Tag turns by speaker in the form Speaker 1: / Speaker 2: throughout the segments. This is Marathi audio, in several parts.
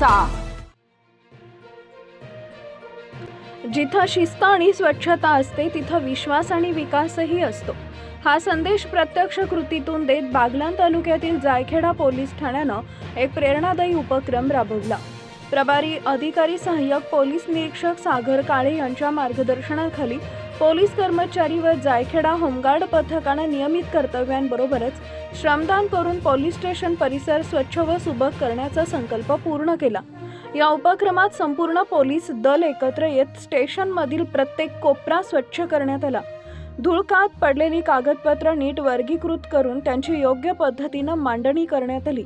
Speaker 1: स्वच्छतेचा जिथं शिस्त आणि स्वच्छता असते तिथं विश्वास आणि विकासही असतो. हा संदेश प्रत्यक्ष कृतीतून देत बागलान तालुक्यातील जायखेडा पोलीस ठाण्यानं एक प्रेरणादायी उपक्रम राबवला. प्रभारी अधिकारी सहाय्यक पोलीस निरीक्षक सागर काळे यांच्या मार्गदर्शनाखाली पोलीस कर्मचारी व जायखेडा होमगार्ड पथकानं नियमित कर्तव्यांबरोबरच श्रमदान करून पोलीस स्टेशन परिसर स्वच्छ व सुबक करण्याचा संकल्प पूर्ण केला. या उपक्रमात संपूर्ण पोलीस दल एकत्र येत स्टेशनमधील प्रत्येक कोपरा स्वच्छ करण्यात आला. धुळकात पडलेली कागदपत्र नीट वर्गीकृत करून त्यांची योग्य पद्धतीनं मांडणी करण्यात आली.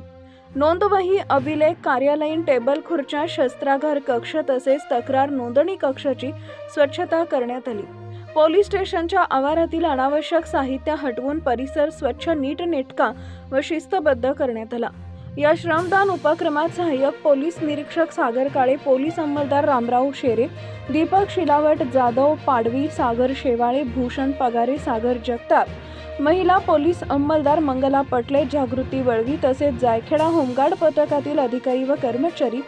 Speaker 1: नोंदवही अभिलेख कार्यालयीन टेबल खुर्च्या शस्त्रागार कक्ष तसेच तक्रार नोंदणी कक्षाची स्वच्छता करण्यात आली. पोलीस स्टेशनच्या आवारातील अनावश्यक साहित्य हटवून परिसर स्वच्छ नीटनेटका व शिस्तबद्ध करण्यात आला. या श्रमदान उपक्रमात सहाय्यक पोलीस निरीक्षक सागर काळे पोलीस अंमलदार रामराव शेरे दीपक शिलावट जाधव पाडवी सागर शेवाळे भूषण पगारे सागर जगताप महिला पोलीस अंमलदार मंगला पटले जागृती वळवी तसेच जायखेडा होमगार्ड पथकातील अधिकारी व कर्मचारी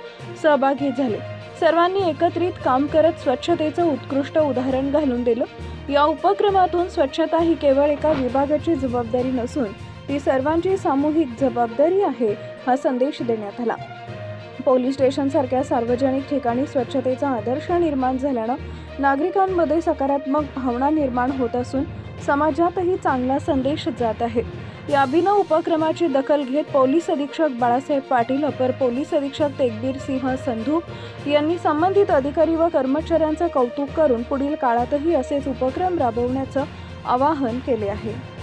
Speaker 1: सहभागी झाले. सर्वांनी एकत्रित काम करत स्वच्छतेचं उत्कृष्ट उदाहरण घालून दिलं. या उपक्रमातून स्वच्छता ही केवळ एका विभागाची जबाबदारी नसून ती सर्वांची सामूहिक जबाबदारी आहे हा संदेश देण्यात आला. पोलीस स्टेशनसारख्या सार्वजनिक ठिकाणी स्वच्छतेचा आदर्श निर्माण झाल्यानं नागरिकांमध्ये सकारात्मक भावना निर्माण होत असून समाजातही चांगला संदेश जात आहे. या अभिनव उपक्रमाची दखल घेत पोलीस अधीक्षक बाळासाहेब पाटील अपर पोलीस अधीक्षक तेगबीर सिंह संधू यांनी संबंधित अधिकारी व कर्मचाऱ्यांचं कौतुक करून पुढील काळातही असेच उपक्रम राबवण्याचं आवाहन केले आहे.